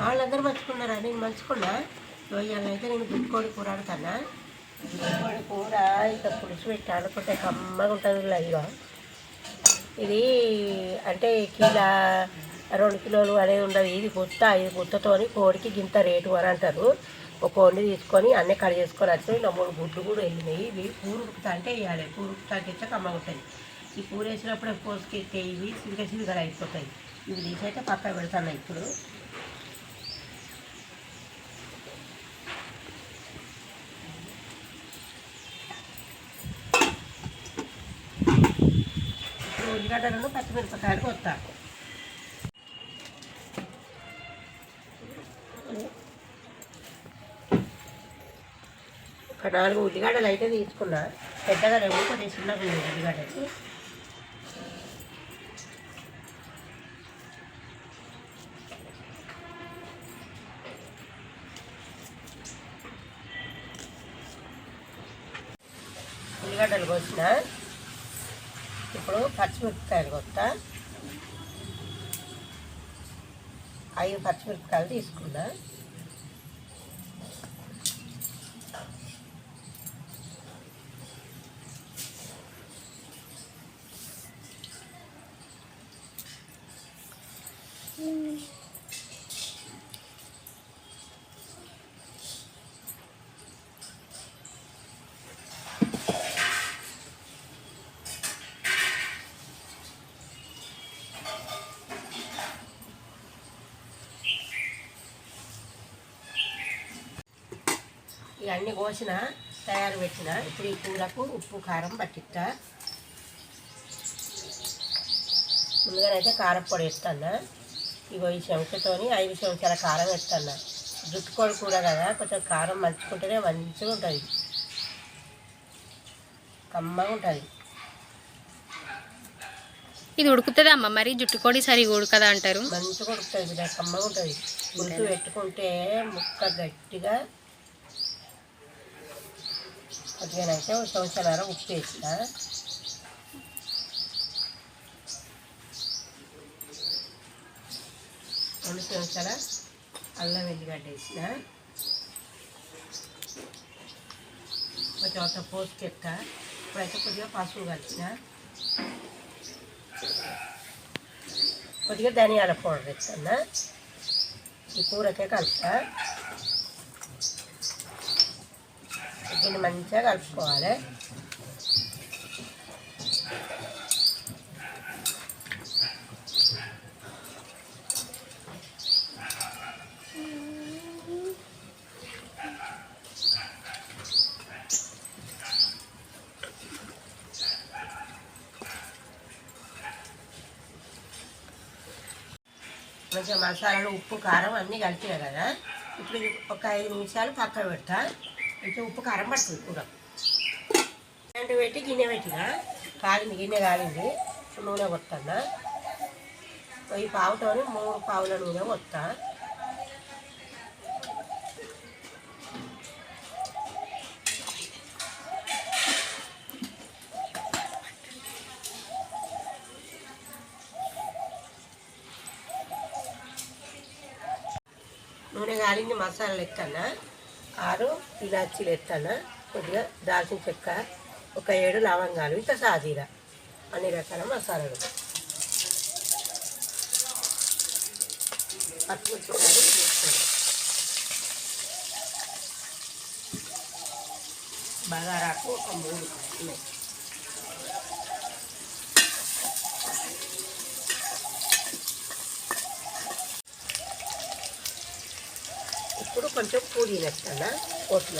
వాళ్ళందరూ మర్చుకున్నారా నేను మంచుకున్నా అయితే నేను గుడ్కోడి కూర ఆడుతానా? గుడ్కోడి కూర ఇంకా పులుసు పెట్టి ఆడుకుంటే కమ్మగా ఉంటుంది ఇక ఇది అంటే కిలో రెండు కిలోలు అనేది ఉండదు. ఇది గుత్త ఇది గుత్తతోని కోడికి గింత రేటు అని అంటారు. ఒక కోడిని తీసుకొని అన్నీ కట్ చేసుకొని వచ్చి నా మూడు గుడ్లు కూడా వెళ్ళినాయి ఇవి కూర ఉడుకుతా అంటే వేయాలి. కూర ఉడుకుతా అంటే కమ్మగా ఉంటుంది? ఈ కూర వేసినప్పుడే పోసుకెత్తే ఇవి సిరిగా సిరిగా అయిపోతాయి. ఇవి తీసైతే పక్కన పెడతాను ఇప్పుడు. ఇప్పుడు పచ్చిమిరపకాయలు కొత్తా ఒక నాలుగు ఉల్లిగడ్డలు అయితే తీసుకున్నా. పెద్దగా లేవు కొద్దిగా చిన్నగా ఉల్లిగడ్డలు. ఉల్లిగడ్డలు కోసిన. ఇప్పుడు పచ్చిమిరపకాయలు కొత్త. ఐదు పచ్చిమిరపకాయలు తీసుకున్నా. ఇవన్నీ కోసిన తయారు పెట్టిన. ఇప్పుడు ఈ కూరకు ఉప్పు కారం పట్టిస్తా ముందుగానైతే కారం పొడి వేస్తాను ఇగో ఈ చెంచతోని ఐదు చెంచాల కారం వేస్తాను జుట్టుకోడి కూర కదా కొంచెం కారం మంచుకుంటేనే మంచిగా ఉంటుంది. కమ్మగా ఉంటుంది. ఇది ఉడుకుతుందా అమ్మ? మరి జుట్టుకోడి సరిగా ఉడకదా అంటారు? మంచిగా ఉడుకుతుంది కమ్మగా ఉంటుంది. గుడ్డు పెట్టుకుంటే ముక్క గట్టిగా కొద్దిగానైతే ఒక సంవత్సరాల ఉప్పు వేసిన రెండు చెంచాల అల్లం వెల్లిగడ్డ వేసిన కొంచెం అంత పోసుకెత్త ఇప్పుడైతే కొద్దిగా పసుపు కలిసిన కొద్దిగా ధనియాల పౌడర్ వేస్తున్నా ఈ కూరకే కలుపుతా దీన్ని మంచిగా కలుపుకోవాలి. మంచిగా మసాలాలు ఉప్పు కారం అన్నీ కలిపినా కదా. ఇప్పుడు ఒక ఐదు నిమిషాలు పక్కన పెడతా. అంటే ఉప్పు కారం పడుతుంది కూర. ఇలాంటివి పెట్టి గిన్నె పెట్టిన కాలింది గిన్నె కాలింది నూనె కొత్తన్నా. ఈ పావుతోని మూడు పావుల నూనె కొత్తా. నూనె కాలింది మసాలాలు ఎత్తన్నా ఆరు ఇలాచీలు ఎత్తన్నా కొద్దిగా దాల్చిన చెక్క ఒక ఏడు లవంగాలు ఇంకా సాజీరా అన్ని రకాల మసాలాలు. బగారాకు ఒక మూడు ఉన్నాయి. కొంచెం పూరి వేస్తాను? కొట్ల?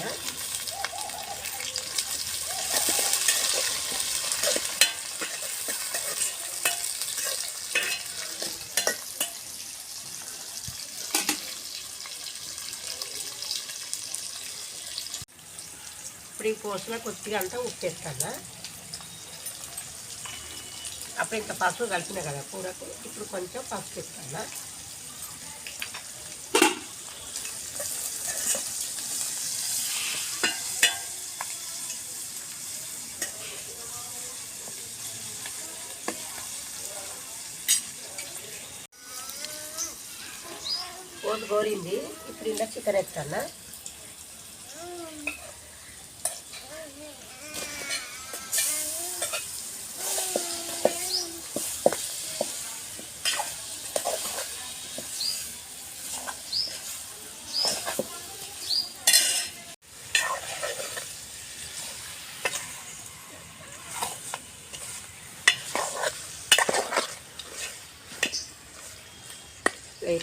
ఇప్పుడు ఈ పోసిన కొద్దిగా అంతా ఉప్పేస్తాను? అప్పుడు ఇంత పసుపు కలిపిన కదా కూరకు? ఇప్పుడు కొంచెం పసుపు ఇస్తాను గోరింది. ఇప్పుడు ఇంట్లో చికెన్ వేస్తాను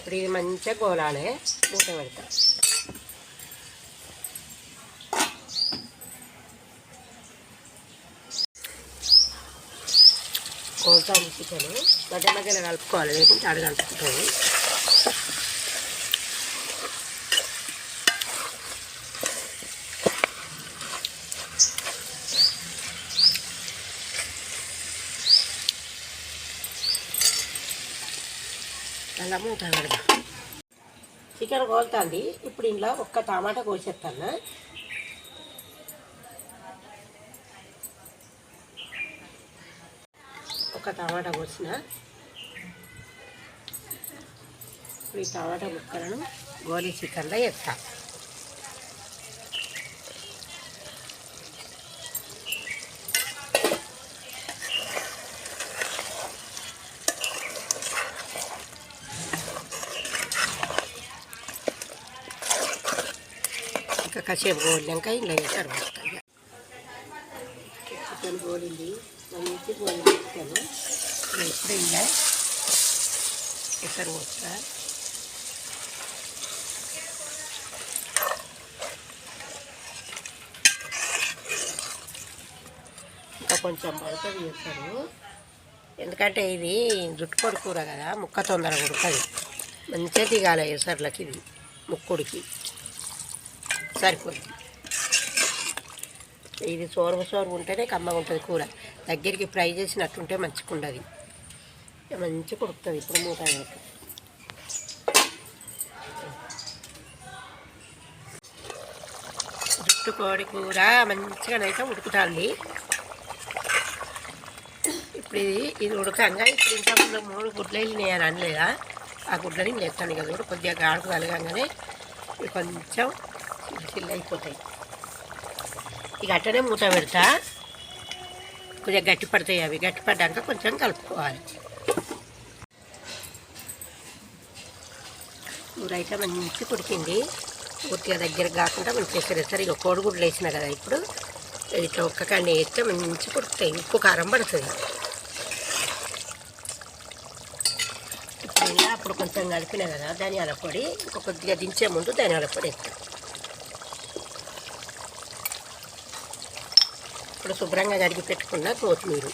ఇప్పుడు ఇది మంచిగా గోలాలి మూట పెడతా కోల్తాము చికెన్ మధ్య మధ్యలో కలుపుకోవాలి లేకుంటే అడగలుపుతుంది అలా మూత పెడదాం చికెన్ కోలుతుంది. ఇప్పుడు ఇంట్లో ఒక్క టమాటా కోసేస్తాను ఒక టమాటా కోసిన. ఇప్పుడు ఈ టమాటా ముక్కలను గోలీ చికెన్లో వేస్తాను ఇంకా కాసేపు గోలినాక ఇలా వేసారు చికెన్ గోలింది మంచి గోలి చికెన్ ఇప్పుడు ఇలా ఎసరు వస్తా ఇంకా కొంచెం పడుతుంది చేస్తారు ఎందుకంటే ఇది జుట్టుపొడి కూర కదా ముక్క తొందర ఉడకది మంచిగా దిగాలి ఎసర్లకి ఇది ముక్కుడికి. సరిపోతుంది ఇది సోరవ సోరవ ఉంటేనే కమ్మగా ఉంటుంది కూర. దగ్గరికి ఫ్రై చేసినట్టుంటే మంచిగా ఉండదు మంచిగా ఉడుకుతుంది ఇప్పుడు మూత జుట్టు కోడి కూర మంచిగానైతే ఉడుకుతుంది. ఇప్పుడు ఇది ఇది ఉడకంగా ఇప్పుడు ఇంతకుముందు మూడు గుడ్లు వెళ్ళినాయి అనలేదా? ఆ గుడ్లని చేస్తాను కదా కొద్దిగా గాడుకు కలగంగానే కొంచెం చిల్లు అయిపోతాయి. ఇక అట్టనే మూత పెడతా. కొద్దిగా గట్టి పడతాయి అవి. గట్టి పడ్డాక కొంచెం కలుపుకోవాలి. కూర అయితే మంచి ఉడికింది పూర్తిగా దగ్గర కాకుండా మంచి ఎసరేస్తారు ఇక కోడిగుడ్లు వేసిన కదా ఇప్పుడు. ఇట్లా ఒక్క కండి వేస్తే మంచి ఉడుకుతాయి ఉప్పు కారం పడుతుంది. ఇప్పుడు ఇలా అప్పుడు కొంచెం కలిపిన కదా ధనియాల పొడి. ఇంక కొద్దిగా దించే ముందు ధనియాల పొడి వేస్తాం. ఇప్పుడు శుభ్రంగా కడిగి పెట్టుకున్న కొత్తిమీర.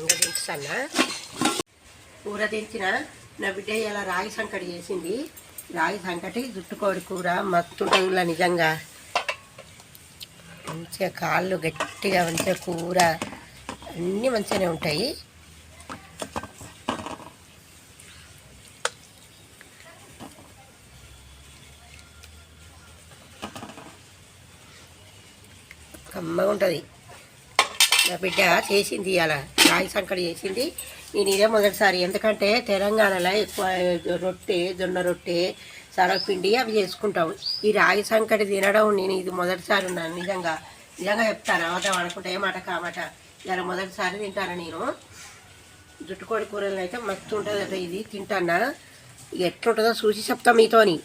ఇంకా దించుతానా? కూర దించిన. నా బిడ్డ ఇలా రాగి సంకటి చేసింది. రాగి సంకటి జుట్టుకోడి కూర మత్తుంటుందిలా నిజంగా. మంచిగా కాళ్ళు గట్టిగా మంచిగా కూర. అన్నీ మంచిగానే ఉంటాయి. కమ్మగా ఉంటుంది. నా బిడ్డ చేసింది అలా రాగి సంకటి చేసింది. నేను ఇదే మొదటిసారి ఎందుకంటే తెలంగాణలో ఎక్కువ రొట్టె జొన్న రొట్టె సరపిండి అవి చేసుకుంటాం ఈ రాగి సంకటి తినడం నేను ఇది మొదటిసారి ఉన్నాను నిజంగా. నిజంగా చెప్తాను అవతం అనుకుంటే ఏ మాట కామాట ఇలా మొదటిసారి తింటాను నేను? జుట్టుకోడి కూరలు అయితే మస్తు ఉంటుంది అట ఇది తింటానా ఇక ఎట్లుంటుందో చూసి చెప్తా మీతోని.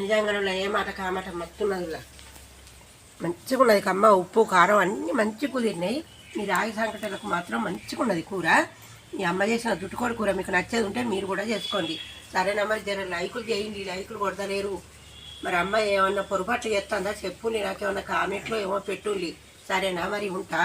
నిజంగా ఏ మాట కామాట మత్తున్నది ఇలా. మంచిగా ఉన్నది కమ్మ ఉప్పు కారం అన్నీ మంచి కుదిరినాయి మీ రాగి సంకటలకు మాత్రం మంచిగా ఉన్నది కూర. మీ అమ్మ చేసిన జుట్టుకోడి కూర మీకు నచ్చేది ఉంటే మీరు కూడా చేసుకోండి. సరేనా మరి జర లైకులు చేయండి లైకులు కొడతలేరు. మరి అమ్మ ఏమన్నా పొరపాట్లు చేస్తుందా చెప్పు నాకేమన్నా కామెంట్లో ఏమో పెట్టుండి. సరేనా మరి ఉంటా?